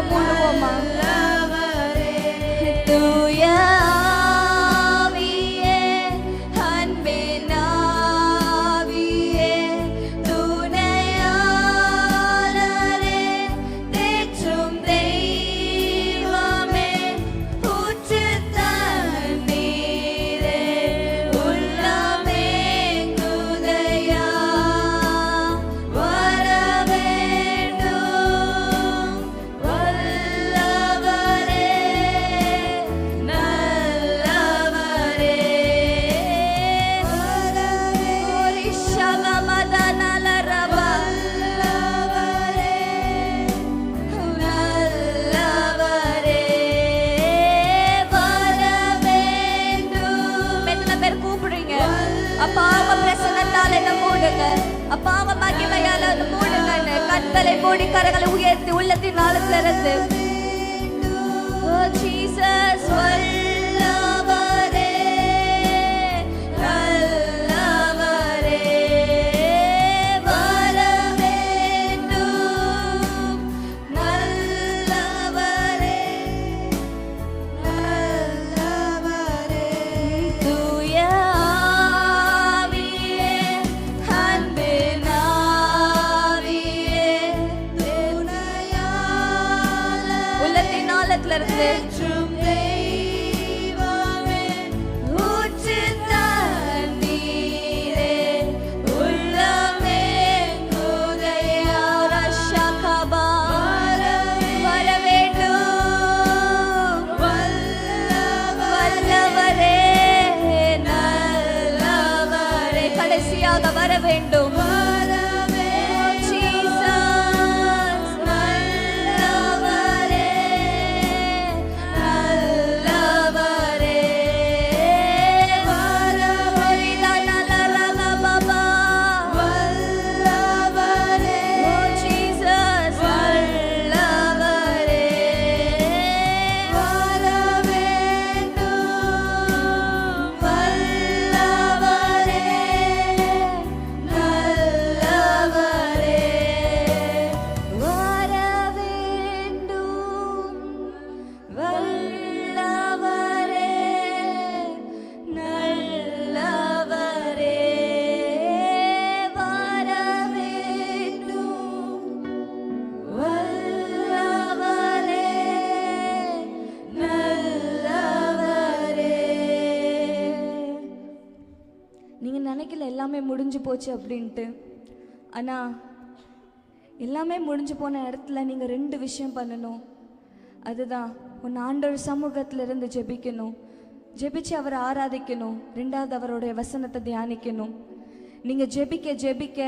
இடத்துல நம்ம மூடி கரங்களை உயர்த்தி உள்ளத்தின் ஆழத்துல Oh, Jesus, வல்லவரே, எல்லாமே முடிஞ்சு போச்சு அப்படின்ட்டு. ஆனால் எல்லாமே முடிஞ்சு போன இடத்துல நீங்கள் ரெண்டு விஷயம் பண்ணணும். அதுதான் உன் ஆண்டவர் சமூகத்தில் இருந்து ஜெபிக்கணும். ஜெபிச்சு அவரை ஆராதிக்கணும். ரெண்டாவது அவருடைய வசனத்தை தியானிக்கணும். நீங்கள் ஜெபிக்க ஜெபிக்க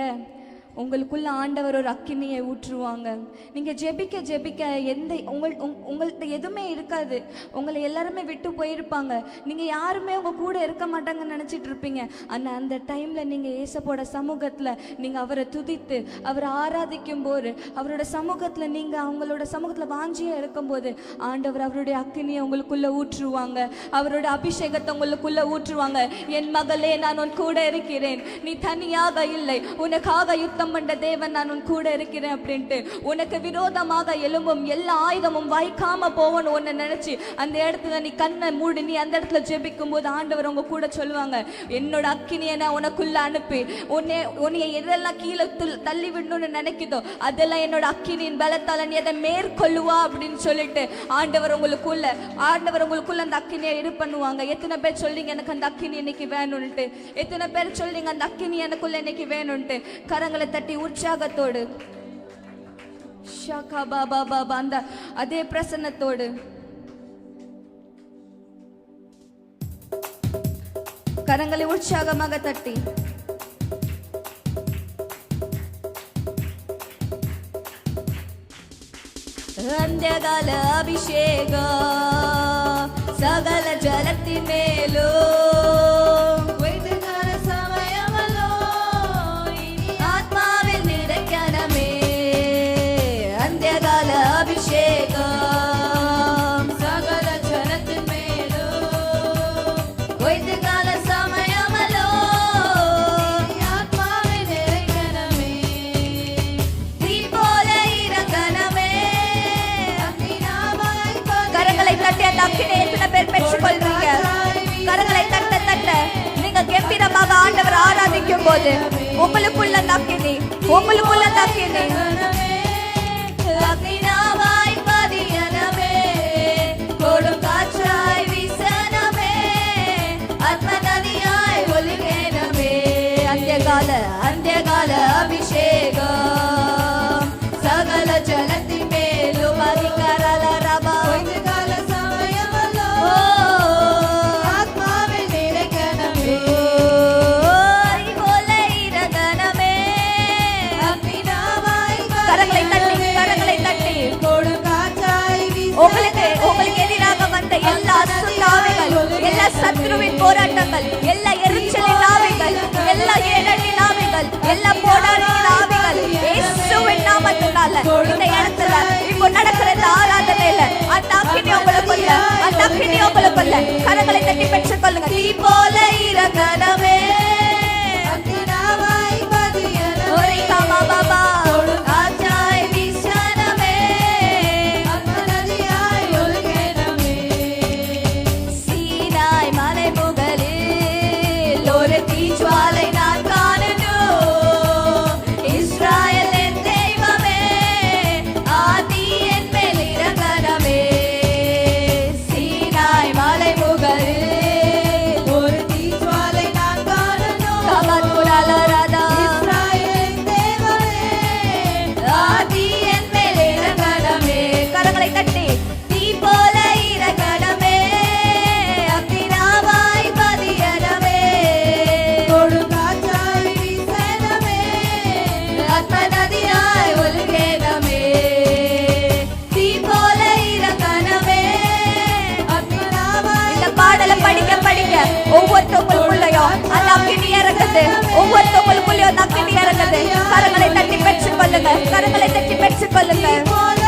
உங்களுக்குள்ள ஆண்டவர் ஒரு அக்கினியை ஊற்றுவாங்க. நீங்க ஜெபிக்க ஜெபிக்க எந்த உங்கள் உங்- உங்கள்கிட்ட எதுவுமே இருக்காது. உங்களை எல்லாருமே விட்டு போயிருப்பாங்க. நீங்க யாருமே உங்க கூட இருக்க மாட்டாங்கன்னு நினைச்சிட்டு இருப்பீங்க. ஆனா அந்த டைம்ல நீங்க ஏசப்போட சமூகத்துல நீங்க அவரை துதித்து அவரை ஆராதிக்கும் போது அவரோட சமூகத்துல நீங்க அவங்களோட சமூகத்துல வாஞ்சியா இருக்கும்போது ஆண்டவர் அவருடைய அக்கினியை உங்களுக்குள்ள ஊற்றுவாங்க. அவரோட அபிஷேகத்தை உங்களுக்குள்ள ஊற்றுவாங்க. என் மகளே நான் உன் கூட இருக்கிறேன். நீ தனியாக இல்லை. உனக்காக யுத்தம் பண்ண தேவன் நான் உன் கூட இருக்கிறேன் அப்படின்ட்டு உனக்கு விரோதமாக எலும்பும் எல்லா ஆயுதமும் வாய்க்காம போவணும் உன்னை நினைச்சு அந்த இடத்துல நீ கண்ணை மூடி நீ அந்த இடத்துல ஜெபிக்கும் போது ஆண்டவர் உங்க கூட சொல்லுவாங்க என்னோட அக்கினியை நான் உனக்குள்ள அனுப்பி உன்னை உன்னை எதெல்லாம் கீழே தள்ளி விடணும்னு நினைக்குதோ அதெல்லாம் என்னோட அக்கினியின் பலத்தால நீ அதை மேற்கொள்ளுவா? அப்படின்னு சொல்லிட்டு ஆண்டவர் உங்களுக்குள்ள ஆண்டவர் உங்களுக்குள்ள அந்த அக்கினியை இது பண்ணுவாங்க. எத்தனை பேர் சொல்லிங்க எனக்கு அந்த அக்கினி இன்னைக்கு வேணும்ட்டு எத்தனை பேர் சொல்லிங்க அந்த அக்கினி எனக்குள்ள இன்னைக்கு வேணும்ட்டு கரங்களை தட்டி உற்சாகத்தோடு. ஷாக்கா பாபா பாபா அந்த அதே பிரசன்னத்தோடு. கரங்களை உற்சாகமாக தட்டி. அந்தியகால அபிஷேகம் சகல ஜலத்தின் மேலோ இயேசுவின் போராட்டங்கள் எல்லா எரிச்சலின் ஆவிகள் எல்லா ஏழட்டின் ஆவிகள் எல்லா போராட்டத்தின் ஆவிகள் இயேசுவின் நாமத்தினால இந்த இடத்துல இப்போ நடக்கிற இந்த இல்ல அந்த அக்கினி உங்களுக்குள்ள அந்த அக்கினி உங்களுக்குள்ள கரங்களை தட்டி பெற்றுக் கொள்ளுங்க தீ போல இறங்கனவே. principle in life.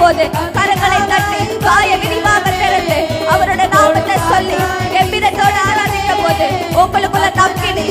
போது. கரங்களை தட்டி வாய விரிவாக திறந்து அவரோட நாமத்தை சொல்லி எவ்விதத்தோடு ஆராதிக்கும் போது உங்களுக்குள்ள தப்பினி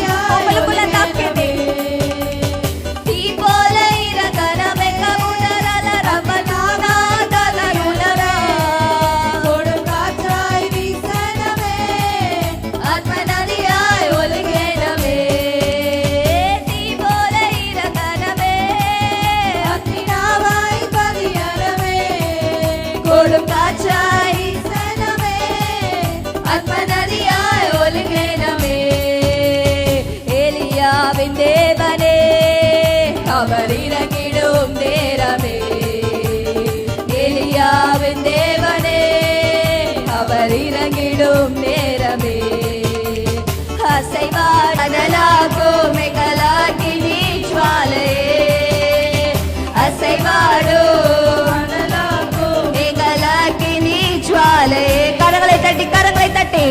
அவர் இறங்கிடும் நேரமே. எலியாவின் தேவனே அவர் இறங்கிடும் நேரமே. அசைவாடலாகும் மிகலாக்கி நீச்வாலே அசைவாடும் மிகலாக்கி நீச்வாலே கரங்களை தட்டி கரங்களை தட்டி.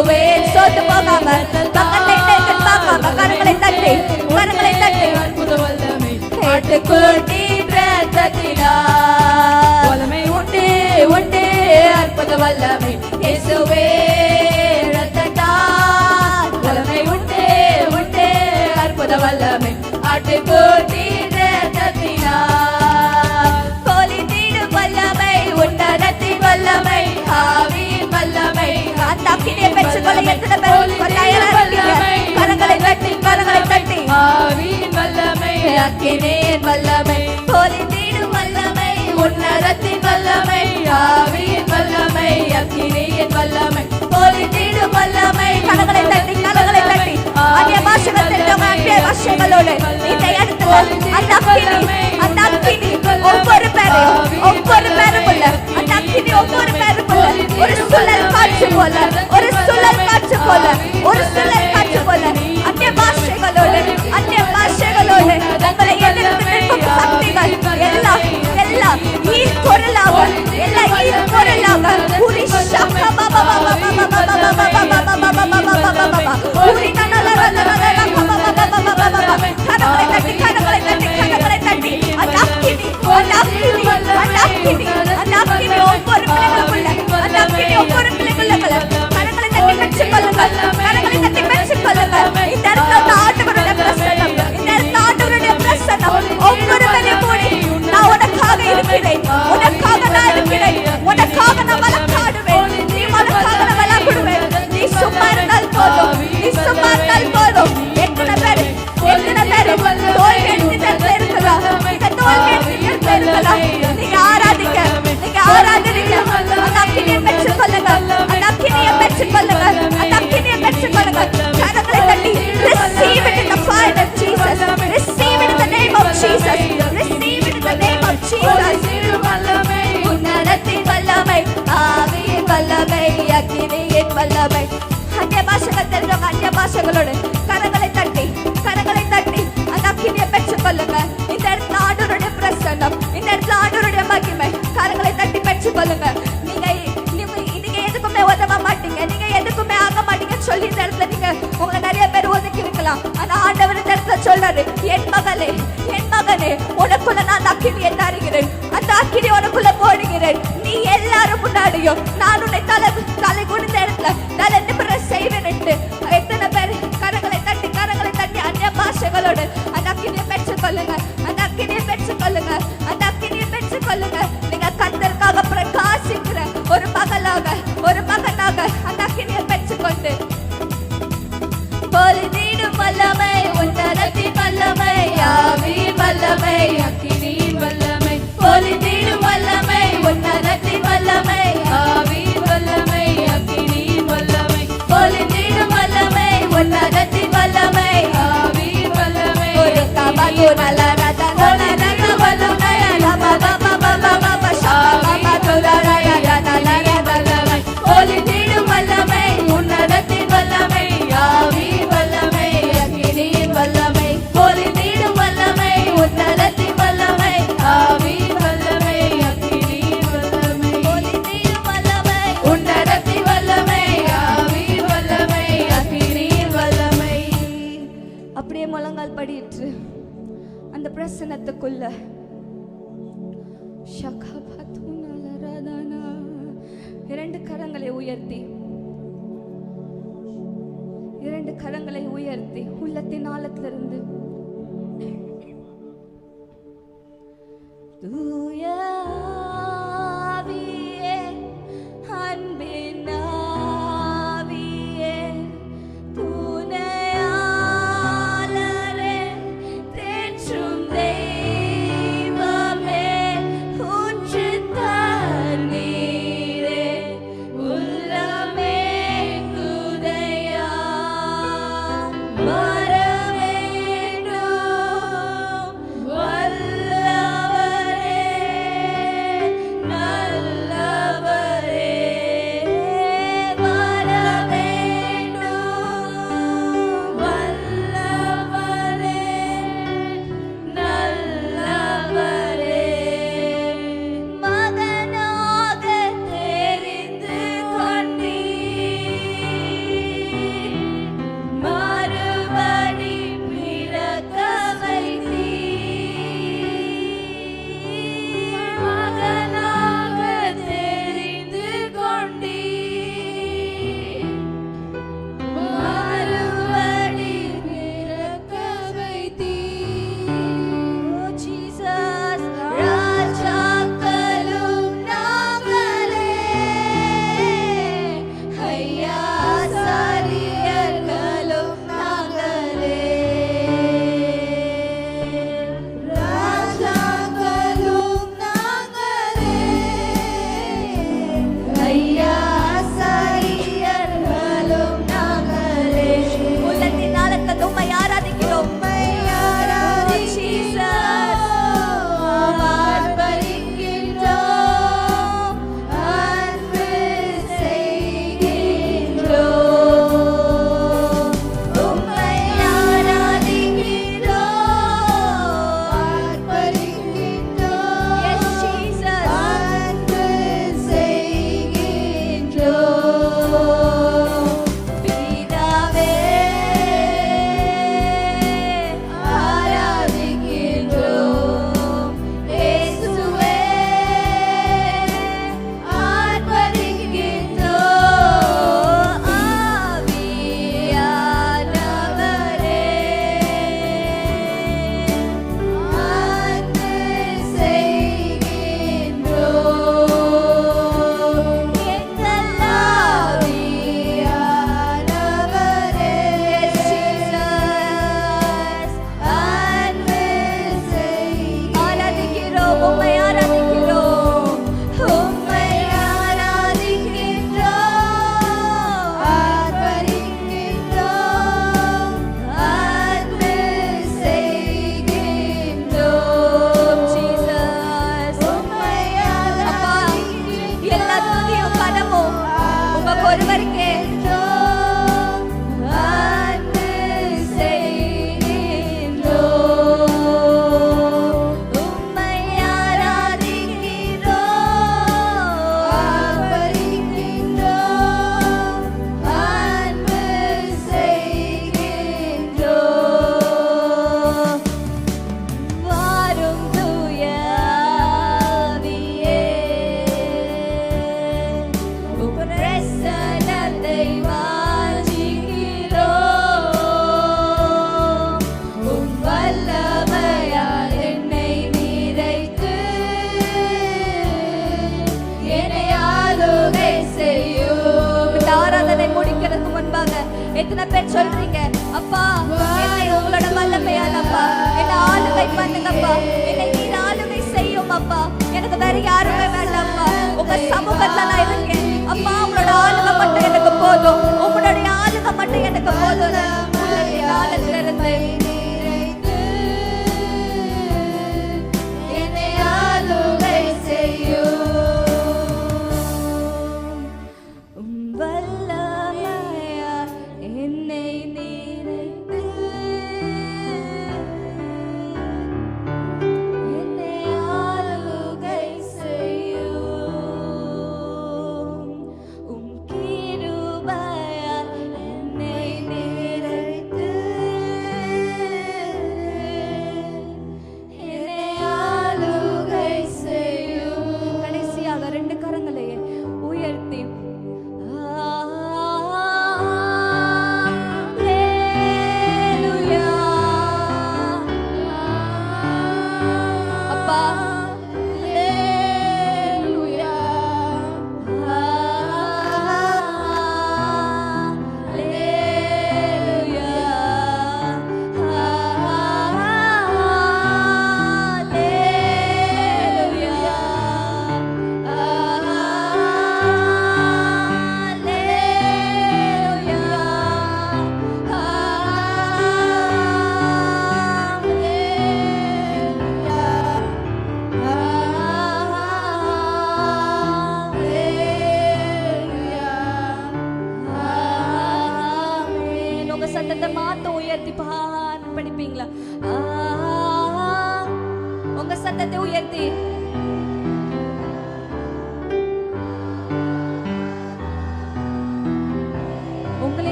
இயேசுவே சோத்து போகாம பக்கத்தை இட்டு பார்க்காம கரங்களை தட்டி கரங்களை தட்டி. அற்புத வல்லமை ஆட்டுக்குட்டி ரத்தத்தினா வல்லமை உண்டு உண்டு அற்புத வல்லமை. இயேசுவே ரத்தத்தா. வல்லமை உண்டு உண்டு அற்புத வல்லமை. ஆட்டுக்குட்டி கூட்டி வல்லமை வல்லமை. கோலி தீடு வல்லமை உன்னதத்தின் வல்லமை ஆவியின் வல்லமை அக்கினியின் வல்லமை. பொலித்திடும் வல்லமை கடகளை தட்டி கடகளை தட்டி. அந்நிய பாஷைகள் தெரிஞ்சவங்க அந்நிய பாஷைகளோடு இந்த இடத்துல அந்த அக்கினி அந்த அக்கினி ஒவ்வொரு பேரையும் ஒவ்வொரு பேருக்குள்ள அந்த அக்கினி ஒவ்வொரு பேருக்குள்ள ஒரு சுழல் காற்று போல ஒரு சுழல் காற்று போல ஒரு சுழல் காற்று போல அந்நிய பாஷைகளோடு அந்நிய பாஷைகளோடு உங்களை எதிர்த்து நிற்கும் சக்திகள் எல்லாம் எல்லாம் ஈர் பொருளாக எல்லாம் ஈர் பொருளாக உரி சக்க பாபா பாபா பாபா பாபா பாபா பாபா பாபா பாபா பாபா உரி நனல நனல கரங்களை தட்டி கரங்களை தட்டி கரங்களை தட்டி அந்த அக்கினி அந்த அக்கினி அந்த அக்கினி அந்த அக்கினி ஒவ்வொரு பிள்ளைகளுக்குள்ள அந்த அக்கினி ஒவ்வொரு பிள்ளைகளுக்குள்ள கரங்களை தட்டி பெற்றுக்கொள்ளுங்கள் கரங்களை உள்ளத்தின்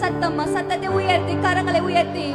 சத்தம் சத்தத்தை உயர்த்தி கரங்களை உயர்த்தி.